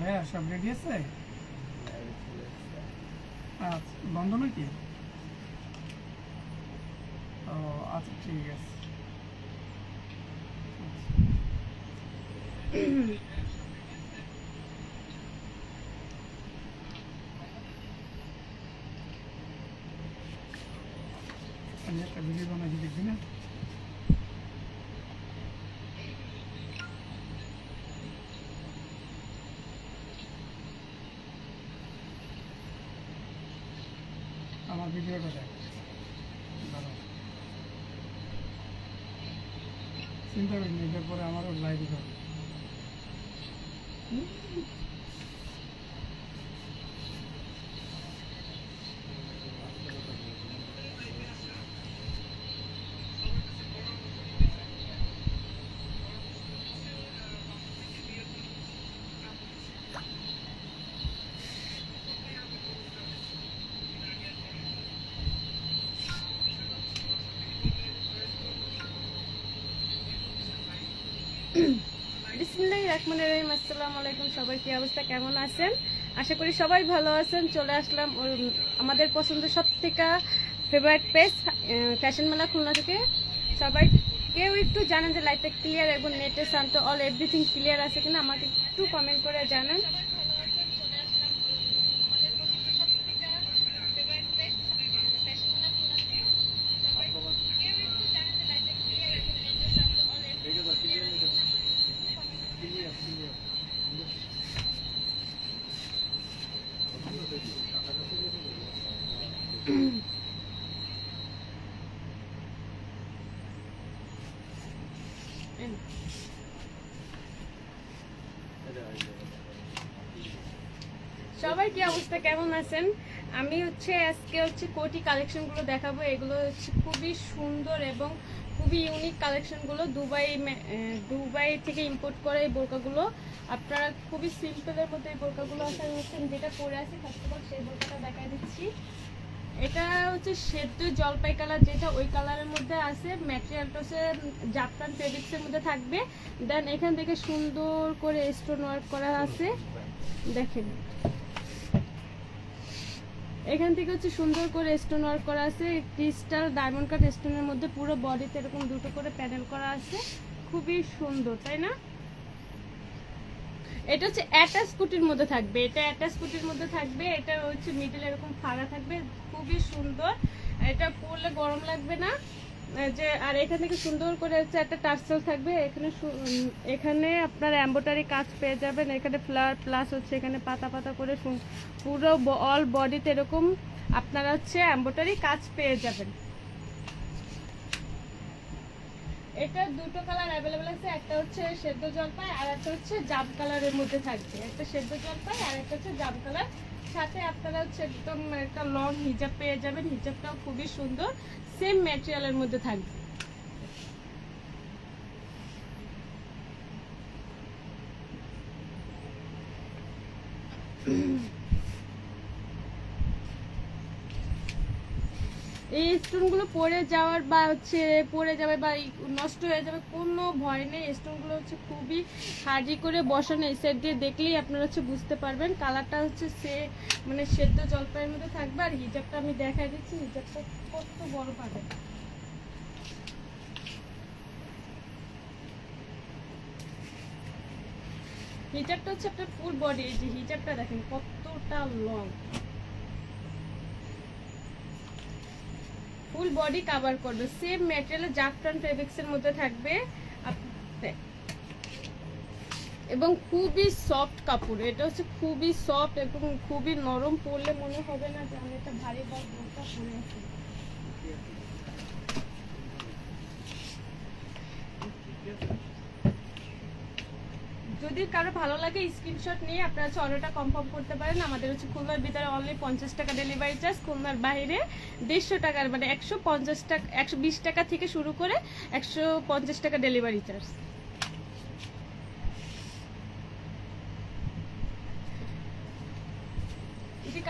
হ্যাঁ ভাইয়া সব রেডি আছে? আচ্ছা বন্ধ নাকি? ও আচ্ছা ঠিক আছে। আমি একটা ভিডিও বানাইছি দেখবি না আমার ভিডিওটা দেখ দাঁড়াও। চিন্তা করি না এটার পরে আমারও লাইভ হবে বিসমিল্লাহির রহমানির রহিম, আসসালামু আলাইকুম। সবাই কি অবস্থা? কেমন আছেন? আশা করি সবাই ভালো আছেন। চলে আসলাম আমাদের পছন্দের সব থেকে ফেভারিট পেজ ফ্যাশন মেলা খুলনা থেকে। সবাই কেউ একটু জানেন যে লাইটটা ক্লিয়ার এবং নেটের সাউন্ড অল এভরিথিং ক্লিয়ার আছে কিনা? আমাকে একটু কমেন্ট করে জানান। সবাই কি অবস্থা? কেমন আছেন? আমি হচ্ছে আজকে হচ্ছে কোটি কালেকশনগুলো দেখাবো। এগুলো হচ্ছে খুবই সুন্দর এবং খুবই ইউনিক কালেকশনগুলো দুবাই দুবাই থেকে ইম্পোর্ট করা এই বোরকাগুলো। আপনারা খুবই সিম্পলের মধ্যে এই বোরকাগুলো আশা করছেন। যেটা পরে আছে ফার্স্ট অফ অল সেই বোরকাটা দেখাই দিচ্ছি। এটা হচ্ছে সেদ্ধ জলপাই কালার যেটা ওই কালারের মধ্যে আছে। ম্যাটেরিয়ালটা হচ্ছে জাপান ফেব্রিক্সের মধ্যে থাকবে। দেন এখান থেকে সুন্দর করে স্টোন ওয়ার্ক করা আছে। দেখেন। এখান থেকে হচ্ছে সুন্দর করে স্টোন ওয়ার্ক করা আছে। ক্রিস্টাল ডায়মন্ড কাট স্টোনের মধ্যে পুরো বডিতে এরকম দুটো করে প্যানেল করা আছে। খুবই সুন্দর, তাই না? এটা হচ্ছে অ্যাটাচ কুটির মধ্যে থাকবে। এটা অ্যাটাচ কুটির মধ্যে থাকবে। এটা হচ্ছে মিডল এরকম ফাড়া থাকবে। খুবই সুন্দর। এটা পরলে গরম লাগবে না। যে, আর এখান থেকে সুন্দর করে হচ্ছে একটা টার্সেল থাকবে। এখানে এখানে আপনার এম্বোটারি কাজ পেয়ে যাবেন। এখানে ফ্লাওয়ার প্লাস হচ্ছে এখানে পাতা পাতা করে পুরো অল বডিতে এরকম আপনারা হচ্ছে এম্বোটারি কাজ পেয়ে যাবেন। এটা দুটো কালার অ্যাভেলেবেল আছে। একটা হচ্ছে সেদ্ধ জলপাই আর একটা হচ্ছে জাম কালারের মধ্যে থাকবে। একটা সেদ্ধ জলপাই আর একটা হচ্ছে জাম কালার সাথে আপনারা হচ্ছে একদম একটা লং হিজাব পেয়ে যাবেন। হিজাবটাও খুবই সুন্দর। সেম ম্যাটেরিয়ালের মধ্যে থাকবে। এই স্টোনগুলো পড়ে যাওয়ার বা হচ্ছে পড়ে যাবে বা নষ্ট হয়ে যাবে, কোনো ভয় নেই। স্টোনগুলো হচ্ছে খুবই হার্ডি করে বসানো, এই সাইড দিয়ে দেখলেই আপনারা হচ্ছে বুঝতে পারবেন। কালারটা হচ্ছে সে মানে সেদ্ধ জলপাইয়ের মধ্যে থাকবে আর হিজাবটা আমি দেখা দিচ্ছি, হিজাবটা কত বড় পাবে হিজাবটা হচ্ছে আপনার ফুল বডি এই যে হিজাবটা দেখেন কতটা লং ফুল বডি কভার করবে। সেম ম্যাটেরিয়াল জাফরান ফেব্রিক্সের মধ্যে থাকবে। এবং খুবই সফট কাপড়। এটা হচ্ছে খুবই সফট এবং খুবই নরম। পরলে মনে হবে না যে আমি একটা ভারী বা পরে আছি। যদি কারও ভালো লাগে স্ক্রিনশট নিয়ে আপনারা হচ্ছে অর্ডারটা কনফার্ম করতে পারেন। আমাদের হচ্ছে খুলনার ভিতরে অনলি পঞ্চাশ টাকা ডেলিভারি চার্জ খুলনার বাইরে দেড়শো টাকার মানে একশো পঞ্চাশ টাকা, একশো বিশ টাকা থেকে শুরু করে একশো পঞ্চাশ টাকা ডেলিভারি চার্জ যদি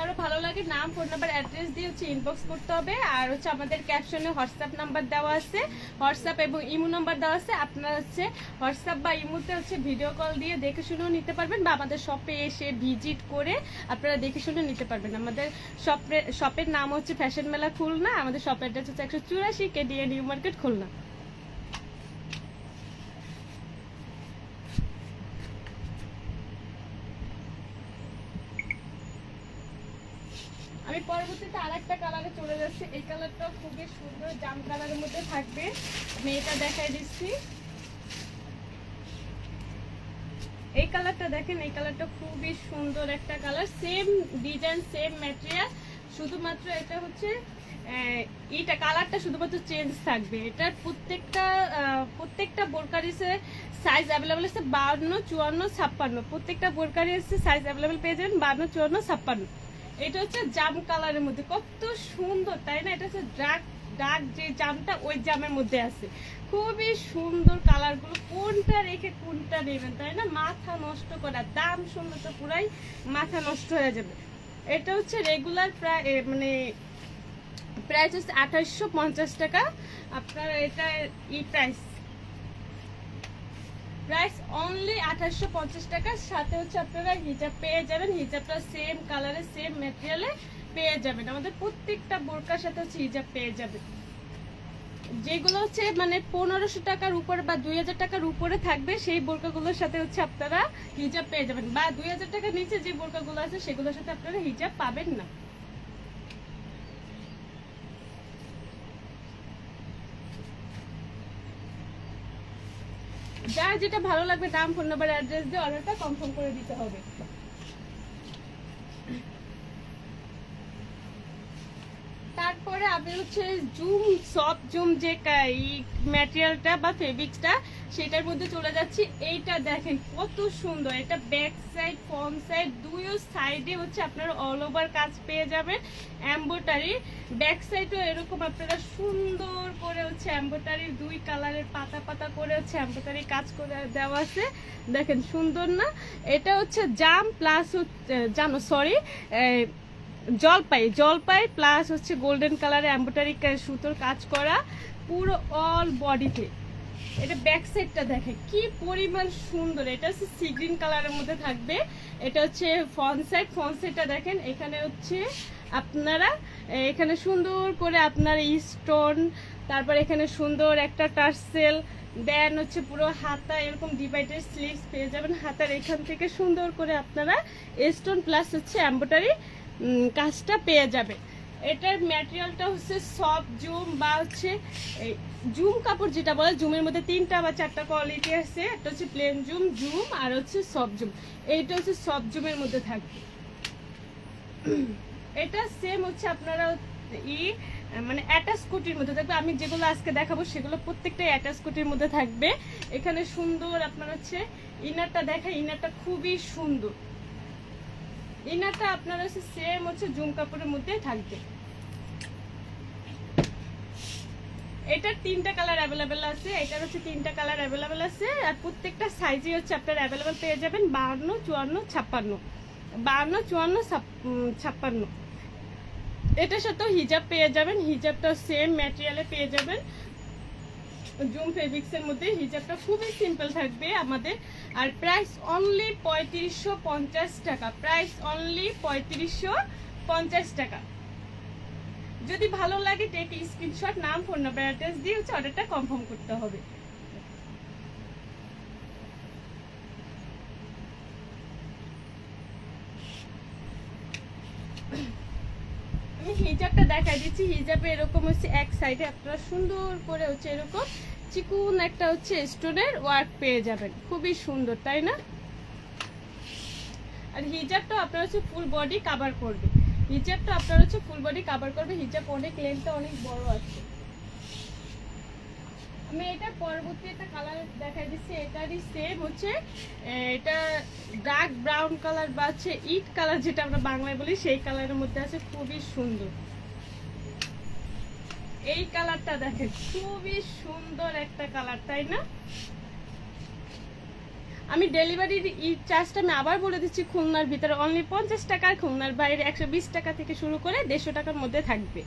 লাগে নাম ফোন নাম্বার অ্যাড্রেস দিয়ে হচ্ছে ইনবক্স করতে হবে। আর হচ্ছে আমাদের ক্যাপশনে হোয়াটসঅ্যাপ নাম্বার দেওয়া আছে। হোয়াটসঅ্যাপ এবং ইমো নাম্বার দেওয়া আছে। আপনারা হচ্ছে হোয়াটসঅ্যাপ বা ইমোতে হচ্ছে ভিডিও কল দিয়ে দেখে শুনেও নিতে পারবেন বা আমাদের শপে এসে ভিজিট করে আপনারা দেখে শুনে নিতে পারবেন। আমাদের শপের শপের নাম হচ্ছে ফ্যাশন মেলা খুলনা। আমাদের শপ অ্যাড্রেস হচ্ছে একশো চুরাশি কেডিএ নিউ মার্কেট খুলনা আমি পরবর্তীতে আরেকটা কালারে চলে যাচ্ছে। এই কালারটা খুবই সুন্দর, জাম কালারের মধ্যে থাকবে। আমি এটা দেখাই দিচ্ছি। এই কালারটা দেখেন, এই কালারটা খুবই সুন্দর একটা colour. Same design, same material শুধুমাত্র এটা হচ্ছে এইটা কালারটা শুধুমাত্র চেঞ্জ থাকবে। এটার প্রত্যেকটা প্রত্যেকটা বোরকারিসে সাইজ অ্যাভেলেবেল আছে বান্ন চুয়ান্ন, ছাপ্পান্ন। প্রত্যেকটা বোরকারি সাইজ অ্যাভেলেবেল পেয়ে যাবেন বান্ন চুয়ান্ন, ছাপ্পান্ন। এটা হচ্ছে জাম কালারের মধ্যে। কত সুন্দর, তাই না? এটা হচ্ছে ডার্ক ডার্ক যে জামটা, ওই জামের মধ্যে আছে। খুবই সুন্দর কালারগুলো, কোনটা রেখে কোনটা নেবেন, তাই না? মাথা নষ্ট করা, দাম শুনলে তো পুরাই মাথা নষ্ট হয়ে যাবে। এটা হচ্ছে রেগুলার প্রায় মানে প্রাইস হচ্ছে আঠাশশো টাকা। আপনার এটা ই প্রাইস প্রাইস অনলি আঠাশশো পঞ্চাশ টাকার সাথে হচ্ছে আপনারা হিজাব পেয়ে যাবেন। হিজাবটা সেম কালারে সেম ম্যাটেরিয়ালে পেয়ে যাবেন। আমাদের প্রত্যেকটা বোরকার সাথে হচ্ছে হিজাব পেয়ে যাবেন। যেগুলো হচ্ছে মানে পনেরোশো টাকার উপরে বা দুই হাজার টাকার উপরে থাকবে, সেই বোরকাগুলোর সাথে হচ্ছে আপনারা হিজাব পেয়ে যাবেন। বা দুই হাজার টাকার নিচে যে বোরকাগুলো আছে, সেগুলোর সাথে আপনারা হিজাব পাবেন না। যার যেটা ভালো লাগবে নাম ফোন নাম্বার অ্যাড্রেস দিয়ে অর্ডারটা কনফার্ম করে দিতে হবে। তারপরে আপনি হচ্ছে জুম সফট জুম যে ম্যাটেরিয়ালটা বা ফেব্রিক্সটা সেটার মধ্যে চলে যাচ্ছি। এইটা দেখেন কত সুন্দর। এটা ব্যাক সাইড ফ্রন্ট সাইড দুইও সাইডে হচ্ছে আপনারা অল ওভার কাজ পেয়ে যাবেন এম্বোটারি ব্যাক সাইডও এরকম আপনারা সুন্দর করে হচ্ছে এম্বোটারি দুই কালারের পাতা পাতা করে হচ্ছে এম্বোটারি কাজ করে দেওয়া আছে। দেখেন সুন্দর না? এটা হচ্ছে জাম প্লাস জানো সরি জলপাই। জলপাই প্লাস হচ্ছে গোল্ডেন কালারের এম্বোটারি সুতোর কাজ করা। পুরো অল বডিতে এটা ব্যাক সাইডটা দেখে কি পরিমাণ সুন্দর। এটা হচ্ছে সি গ্রিন কালারের মধ্যে থাকবে। এটা হচ্ছে ফ্রন্ট সাইড ফ্রন্ট সাইডটা দেখেন, এখানে হচ্ছে আপনারা, এখানে সুন্দর করে আপনার স্টোন তারপর এখানে সুন্দর একটা টার্সেল দেন হচ্ছে পুরো হাতা, এরকম ডিভাইডেড স্লিভস পেয়ে যাবেন। হাতার এখান থেকে সুন্দর করে আপনারা স্টোন প্লাস হচ্ছে এম্বোটারি কাজটা পেয়ে যাবে এটার ম্যাটেরিয়ালটা হচ্ছে সফট জুম বা হচ্ছে জুম কাপড় যেটা বলে, জুমের মধ্যে তিনটা বা চারটা কোয়ালিটি আছে। একটা হচ্ছে প্লেন জুম জুম, আর হচ্ছে সব জুম। এইটা হচ্ছে সব জুমের মধ্যে থাকবে। এটা সেম হচ্ছে আপনারা ই মানে অ্যাটাচ কুটির মধ্যে থাকবে। আমি যেগুলো আজকে দেখাবো, সেগুলো প্রত্যেকটাই অ্যাটাচ কুটির মধ্যে থাকবে। এখানে সুন্দর আপনার হচ্ছে ইনারটা দেখা ইনারটা খুবই সুন্দর। ইনারটা আপনার হচ্ছে সেম হচ্ছে জুম কাপড়ের মধ্যে থাকবে। এটার তিনটা কালার অ্যাভেলেবেল আছে, এটার হচ্ছে তিনটা কালার অ্যাভেলেবেল আছে, আর প্রত্যেকটা সাইজে হচ্ছে আপনার অ্যাভেলেবেল পেয়ে যাবেন বাহান্ন, চুয়ান্ন, ছাপ্পান্ন। বাহান্ন, চুয়ান্ন ছাপ্পান্ন। এটার সাথেও হিজাব পেয়ে যাবেন হিজাবটা সেম ম্যাটেরিয়ালে পেয়ে যাবেন। জুম ফেব্রিক্সের মধ্যে হিজাবটা খুবই সিম্পল থাকবে আমাদের। আর প্রাইস অনলি পঁয়ত্রিশশো টাকা প্রাইস অনলি পঁয়ত্রিশশো টাকা। যদি ভালো লাগে টেক স্ক্রিনশট নাম ফোন নাম্বার অ্যাড্রেস দিয়ে হচ্ছে অর্ডারটা কনফার্ম করতে হবে। আমি হিজাবটা দেখাই দিচ্ছি। হিজাবে এরকম হচ্ছে এক সাইডে আপনারা সুন্দর করে হচ্ছে এরকম চিকুন একটা হচ্ছে স্টোনের ওয়ার্ক পেয়ে যাবেন। খুবই সুন্দর, তাই না? আর হিজাবটা আপনার হচ্ছে ফুল বডি কাভার করবে হিজাবটা আপনার হচ্ছে ফুল বডি কাভার করবে। হিজাব অনেক লেন্থটা অনেক বড় আছে। আমি এটা পরবর্তী একটা কালার দেখাই দিচ্ছি। এটারই সেম হচ্ছে এটা ডার্ক ব্রাউন কালার বা হচ্ছে ইট কালার যেটা আমরা বাংলায় বলি, সেই কালারের মধ্যে আছে। খুবই সুন্দর। এই কালারটা দেখেন, খুবই সুন্দর একটা কালার তাই না? আমি ডেলিভারির চার্জটা আমি আবার বলে দিচ্ছি খুলনার ভিতরে। অনলি পঞ্চাশ টাকার খুলনার বাইরে একশো বিশ টাকা থেকে শুরু করে দেড়শো টাকার মধ্যে থাকবে।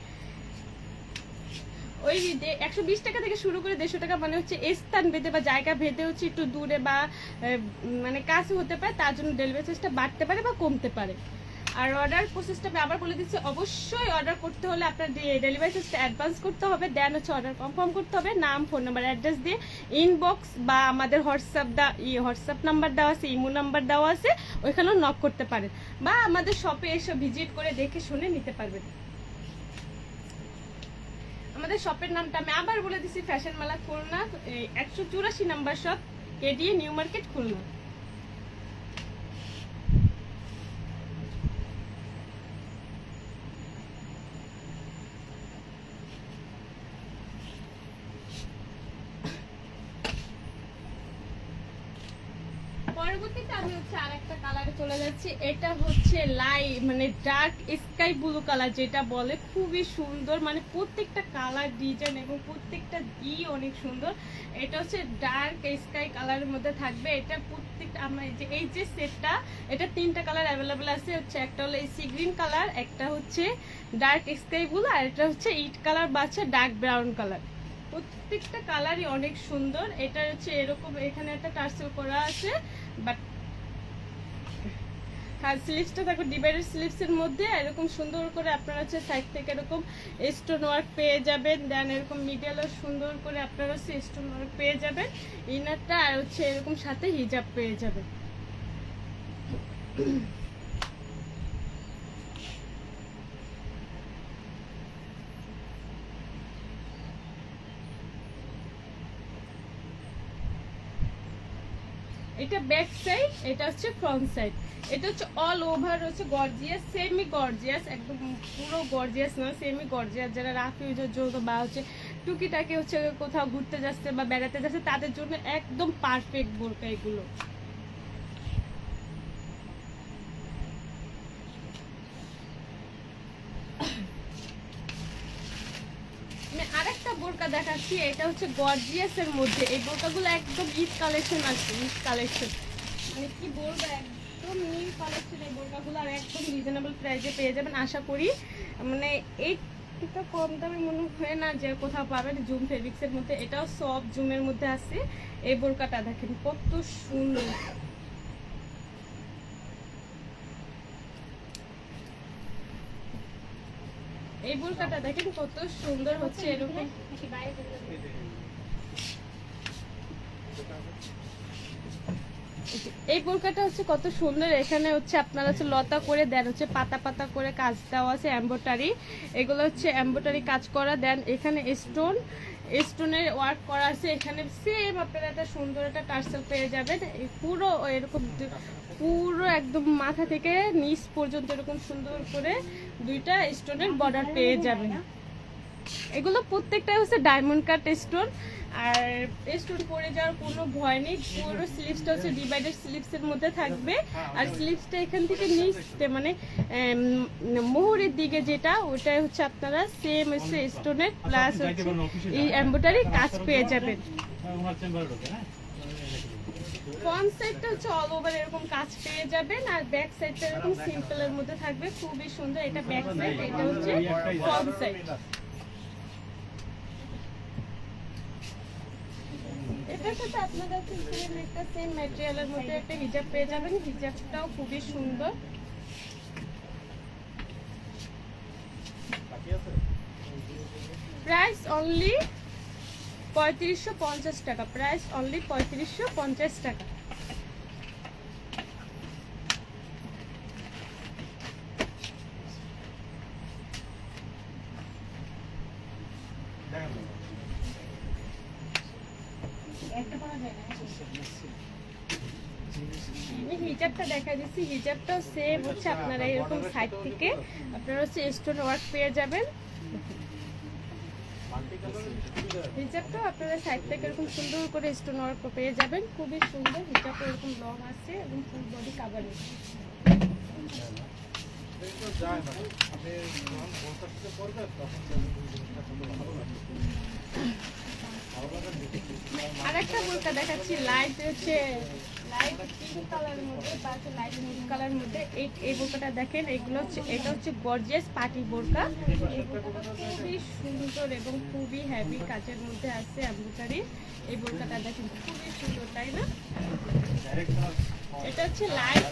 ওই একশো বিশ টাকা থেকে শুরু করে দেড়শো টাকা মানে হচ্ছে স্থান ভেদে বা জায়গা ভেদে হচ্ছে একটু দূরে বা মানে কাছে হতে পারে, তার জন্য ডেলিভারি চার্জটা বাড়তে পারে বা কমতে পারে। আর অর্ডার প্রসেসটা আমি আবার বলে দিচ্ছি, অবশ্যই অর্ডার করতে হলে আপনার ডেলিভারি চার্জটা অ্যাডভান্স করতে হবে দেন হচ্ছে অর্ডার কনফার্ম করতে হবে, নাম ফোন নাম্বার অ্যাড্রেস দিয়ে ইনবক্স বা আমাদের হোয়াটসঅ্যাপ দা ই হোয়াটসঅ্যাপ নাম্বার দেওয়া আছে ইমো নাম্বার দেওয়া আছে, ওইখানেও নক করতে পারেন বা আমাদের শপে এসে ভিজিট করে দেখে শুনে নিতে পারবেন। আমাদের শপের নামটা আমি আবার বলে দিচ্ছি ফ্যাশন মেলা খুলনা একশো চুরাশি number shop KDA new market Khulna. পরবর্তীতে আমি হচ্ছে আরেকটা কালারে চলে যাচ্ছি। এটা হচ্ছে লাই মানে ডার্ক স্কাই ব্লু কালার যেটা বলে, খুবই সুন্দর। মানে প্রত্যেকটা কালার ডিজাইন এবং প্রত্যেকটা ই অনেক সুন্দর। এটা হচ্ছে ডার্ক স্কাই কালারের মধ্যে থাকবে। এটা প্রত্যেকটা এই যে সেটটা এটা কালার অ্যাভেলেবেল আছে। হচ্ছে একটা হলো সি গ্রিন কালার একটা হচ্ছে ডার্ক স্কাই ব্লু আর এটা হচ্ছে ইট কালার বা ডার্ক ব্রাউন কালার প্রত্যেকটা কালারই অনেক সুন্দর। এটা হচ্ছে এরকম এখানে একটা টার্সেল করা আছে। বাট আর স্লিপসটা দেখো ডিভাইডেড স্লিপসের মধ্যে এরকম সুন্দর করে আপনারা হচ্ছে সাইড থেকে এরকম স্টোন ওয়ার্ক পেয়ে যাবেন দেন এরকম মিডিয়ালও সুন্দর করে আপনারা হচ্ছে স্টোন ওয়ার্ক পেয়ে যাবেন ইনারটা আর হচ্ছে এরকম সাথে হিজাব পেয়ে যাবেন। এটা ব্যাক সাইড এটা হচ্ছে ফ্রন্ট সাইড এটা হচ্ছে অল ওভার হচ্ছে গর্জিয়াস সেমি গর্জিয়াস একদম পুরো গর্জিয়াস নয় সেমি গর্জিয়াস যারা রাফ ইউজের জন্য বা হচ্ছে টুকিটাকি হচ্ছে কোথাও ঘুরতে যাচ্ছে বা বেড়াতে যাচ্ছে, তাদের জন্য একদম পারফেক্ট বোরকা এগুলো আমি আরেকটা বোরকা দেখাচ্ছি এটা হচ্ছে গর্জিয়াস এর মধ্যে। এই বোরকাগুলো একদম ঈদ কালেকশন আছে ঈদ কালেকশন মানে কি বলব, একদম এই আর একদম রিজনেবল পেয়ে যাবেন। আশা করি মানে এই কম দামে মনে হয় না যে কোথাও পাবেন। জুম মধ্যে, এটাও সব জুমের মধ্যে এই বোরকাটা দেখেন, কত সুন্দর। এই বোরকাটা দেখেন কত সুন্দর হচ্ছে এরকম। এই বোরকাটা হচ্ছে কত সুন্দর। এখানে হচ্ছে আপনারা হচ্ছে লতা করে দেন, হচ্ছে পাতা পাতা করে কাজ দেওয়া আছে এম্বোটারি এগুলো হচ্ছে এম্বোটারি কাজ করা, দেন এখানে স্টোন, স্টোনের ওয়ার্ক করা আছে। এখানে সেম আপনারা একটা সুন্দর একটা টার্সেল পেয়ে যাবেন। পুরো এরকম পুরো একদম মাথা থেকে নিচ পর্যন্ত এরকম সুন্দর করে দুইটা স্টোনের বর্ডার পেয়ে যাবেন। এগুলো প্রত্যেকটা হচ্ছে ডায়মন্ড কাট স্টোন আর স্টোন পরে যাওয়ার কোনো ভয় নেই, পুরো স্লিপসটা হচ্ছে ডিভাইডেড স্লিপসের মধ্যে থাকবে। আর স্লিপসটা এখান থেকে নিচতে মানে মোহরের দিকে যেটা ওটা হচ্ছে আপনারা সেম হচ্ছে স্টোনের প্লাস হচ্ছে এই এম্বোটারি কাজ পেয়ে যাবেন। ফ্রন্ট সাইডটা হচ্ছে অল ওভার এরকম কাজ পেয়ে যাবেন আর ব্যাক সাইডটা এরকম সিম্পলের মধ্যে থাকবে। খুবই সুন্দর এটা ব্যাক সাইড এটা হচ্ছে ফ্রন্ট সাইড সেম মধ্যে একটা পেয়ে যাবেন। খুবই সুন্দর। প্রাইস অনলি পঁয়ত্রিশশো পঞ্চাশ টাকা। প্রাইস অনলি পঁয়ত্রিশশো পঞ্চাশ টাকা। হিজাবটা দেখা হিজাবটাও সেম হচ্ছে আপনারা এরকম সাইড থেকে। আপনারা হচ্ছে স্টোন ওয়ার্ক পেয়ে যাবেন। হিজাবটাও আপনারা সাইড থেকে এরকম সুন্দর করে স্টোন ওয়ার্ক পেয়ে যাবেন। খুবই সুন্দর হিজাবটা এরকম লং আছে এবং ফুল বডি আরেকটা বোরকা দেখাচ্ছি লাইট হচ্ছে এই দেখেন, এগুলো হচ্ছে, এটা হচ্ছে পার্টি খুবই সুন্দর এবং খুবই হ্যাভি মধ্যে আছে এই দেখেন, খুবই সুন্দর, তাই না? এটা হচ্ছে লাইট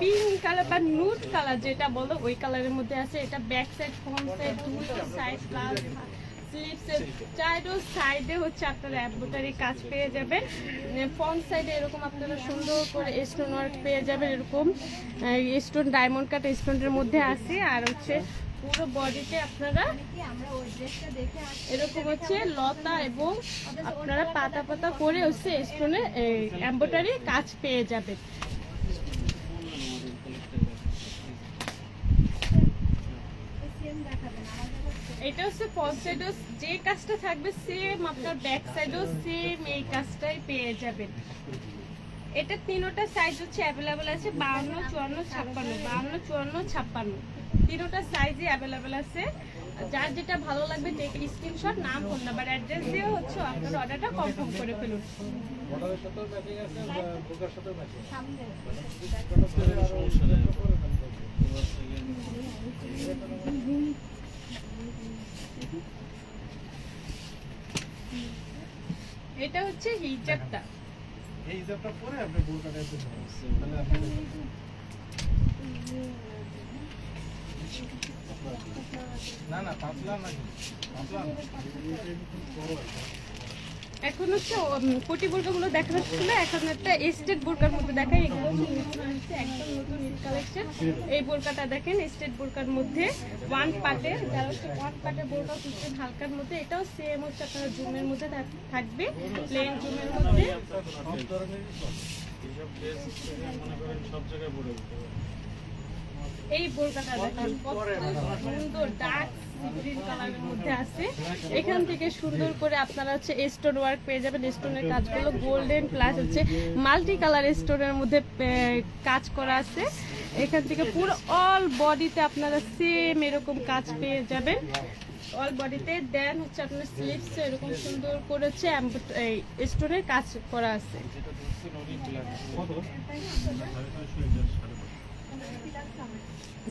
পিঙ্ক কালার বা নুড কালার যেটা বলো, ওই কালারের মধ্যে আছে। এটা ব্যাক সাইড ফ্রন্ট সাইড দুটো সাইড প্লাস স্লিপসের চারো সাইডে হচ্ছে আপনারা অ্যাম্বোটারি কাজ পেয়ে যাবেন। ফ্রন্ট সাইডে এরকম আপনারা সুন্দর করে স্টোন ওয়ার্ক পেয়ে যাবেন এরকম। স্টোন ডায়মন্ড স্টোনের মধ্যে আর হচ্ছে পুরো বডিতে আপনারা এরকম হচ্ছে লতা এবং আপনারা পাতা পাতা করে হচ্ছে স্টোনে কাজ পেয়ে যাবেন। এটা হচ্ছে ফ্রন্ট সাইডও যে কাজটা থাকবে সেম আপনার ব্যাক সাইডও সেম এই কাজটাই পেয়ে যাবেন। এটা তিনোটা সাইজ হচ্ছে অ্যাভেলেবেল আছে বাউন্ন চুয়ান্ন, ছাপ্পান্ন বাউন্ন চুয়ান্ন, ছাপ্পান্ন। তিনোটা সাইজই অ্যাভেলেবেল আছে। যার যেটা ভালো লাগবে টেক স্ক্রিনশট নাম ফোন নাম্বার অ্যাড্রেস দিয়ে হচ্ছে আপনার অর্ডারটা কনফার্ম করে ফেলুন। এটা হচ্ছে হিজাবটা এই হিজাবটা পরে আপনি বোরকাটা একটু ধরুন। তাহলে আপনি না না পাতলা না। পাতলা। না। এখন হচ্ছে কোটি বোরকাগুলো দেখানো ছিল এখন একটা স্টেট বোরকার মধ্যে দেখাই, এগুলো হচ্ছে একদম নতুন কালেকশন এই বোরকাটা দেখেন স্টেট বোরকার মধ্যে ওয়ান পার্টে যারা হচ্ছে ওয়ান পার্টের বোরকা খুঁজছেন হালকার মধ্যে, এটাও সেম হচ্ছে, আপনারা জুমের মধ্যে থাক- থাকবে প্লেন জুমের মধ্যে। সব জায়গায় এই বোরকাটা দেখেন, কত সুন্দর ডার্ক গ্রিন কালারের মধ্যে আছে। এখান থেকে সুন্দর করে আপনারা হচ্ছে স্টোন ওয়ার্ক পেয়ে যাবেন। স্টোনের কাজগুলো গোল্ডেন প্লাস হচ্ছে মাল্টি কালার স্টোনের মধ্যে কাজ করা আছে। এখান থেকে পুরো অল বডিতে আপনারা সেম এরকম কাজ পেয়ে যাবেন। অল বডিতে দেন হচ্ছে আপনার স্লিপস এরকম সুন্দর করে হচ্ছে স্টোনের কাজ করা আছে?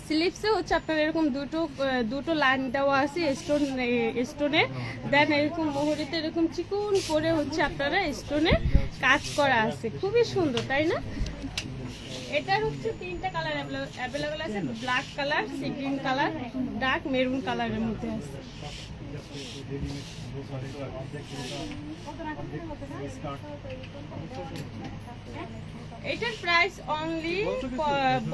স্লিপসে হচ্ছে আপনার এরকম দুটো দুটো লাইন দেওয়া আছে স্টোন স্টোনে দেন এরকম মোহরিতে এরকম চিকুন করে হচ্ছে আপনারা স্টোনে কাজ করা আছে। খুবই সুন্দর তাই না? এটার হচ্ছে তিনটা কালার অ্যাভেলেবেল আছে black colour C green colour dark maroon কালারের মধ্যে আছে। এটার প্রাইস অনলি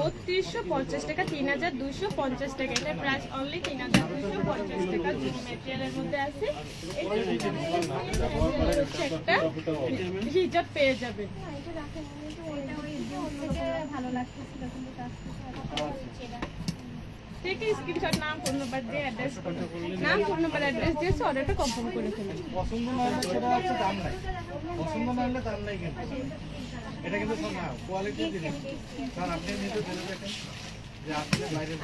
বত্রিশশো পঞ্চাশ টাকা তিন হাজার দুইশো পঞ্চাশ টাকা। এটার প্রাইস অনলি তিন হাজার দুইশো পঞ্চাশ টাকা। মেটেরিয়ালের মধ্যে আছে। একটা হিজাব পেয়ে যাবে। থেকে স্ক্রিনশট নাম ফোন নাম্বার দিয়ে অ্যাড্রেস নাম ফোন নাম্বার অ্যাড্রেস দিয়ে অর্ডারটা কনফার্ম করে ফেলুন পছন্দ না হলে সেটা দাম নাই। পছন্দ না হলে দাম নাই কিন্তু। এটা কিন্তু সব না কোয়ালিটির জিনিস। স্যার আপনি নিজে দেখেন।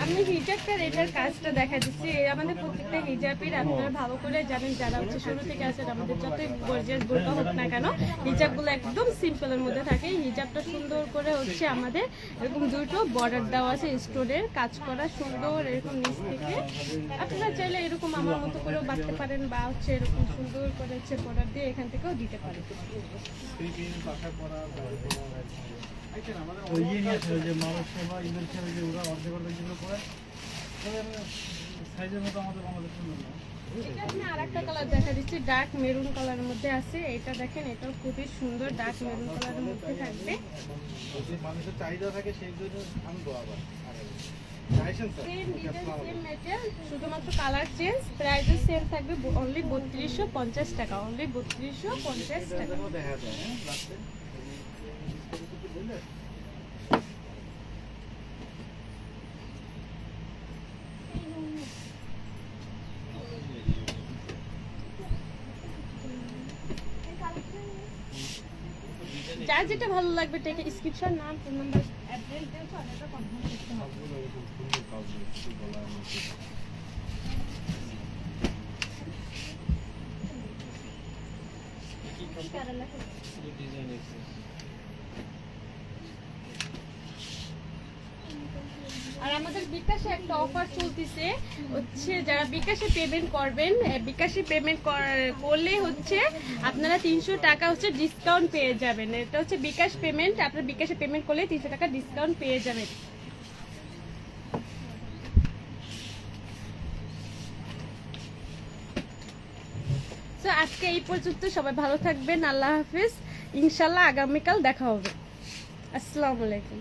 আমি হিজাবটার এটার কাজটা দেখা দিচ্ছি। আমাদের প্রত্যেকটা হিজাবের আপনারা ভালো করে জানেন, যারা হচ্ছে শুরু থেকে আছেন, আমাদের যতই গর্জিয়াস বোরকা হোক না কেন, হিজাবগুলো একদম সিম্পলের মধ্যে থাকে। হিজাবটা সুন্দর করে হচ্ছে আমাদের এরকম দুটো বর্ডার দেওয়া আছে স্টোনের কাজ করা সুন্দর এরকম নিচ থেকে। আপনারা চাইলে এরকম আমার মতো করেও বাঁধতে পারেন বা হচ্ছে এরকম সুন্দর করে হচ্ছে বর্ডার দিয়ে এখান থেকেও দিতে পারেন। করা ওই যে মানুষ সেবা ইলেকশন যে ওরা অর্ধেক অর্ধেক যেগুলো করে সাইজের মতো আমাদের বাংলাদেশ এটা আরেকটা কালার দেখা দিচ্ছি ডার্ক মেরুন কালারের মধ্যে আছে। এটা দেখেন এটাও খুবই সুন্দর ডার্ক মেরুন কালারের মধ্যে থাকবে। মানুষের চাহিদা থাকে সেই জন্য আনব আবার শুধুমাত্র কালার চেঞ্জ প্রাইসও সেম থাকবে অনলি বত্রিশশো পঞ্চাশ টাকা অনলি বত্রিশশো পঞ্চাশ টাকা এটাও দেখা যায় হ্যাঁ লাস্টে যার যেটা ভালো লাগবে টেকে স্ক্রিপশন নাম ফোন নাম্বার অ্যাড্রেস দিয়ে অর্ডারটা কনফার্ম করতে হবে। শুধু ডিজাইন এসেছে আর আমাদের বিকাশে একটা অফার চলতেছে। হচ্ছে যারা বিকাশে পেমেন্ট করবেন বিকাশে পেমেন্ট করলে হচ্ছে আপনারা তিনশো টাকা হচ্ছে ডিসকাউন্ট পেয়ে যাবেন। এটা হচ্ছে বিকাশ পেমেন্ট আপনার বিকাশে পেমেন্ট করলে তিনশো টাকা ডিসকাউন্ট পেয়ে যাবেন। তো আজকে এই পর্যন্ত সবাই ভালো থাকবেন, আল্লাহ হাফিজ। ইনশাল্লাহ আগামীকাল দেখা হবে। আসসালামু আলাইকুম।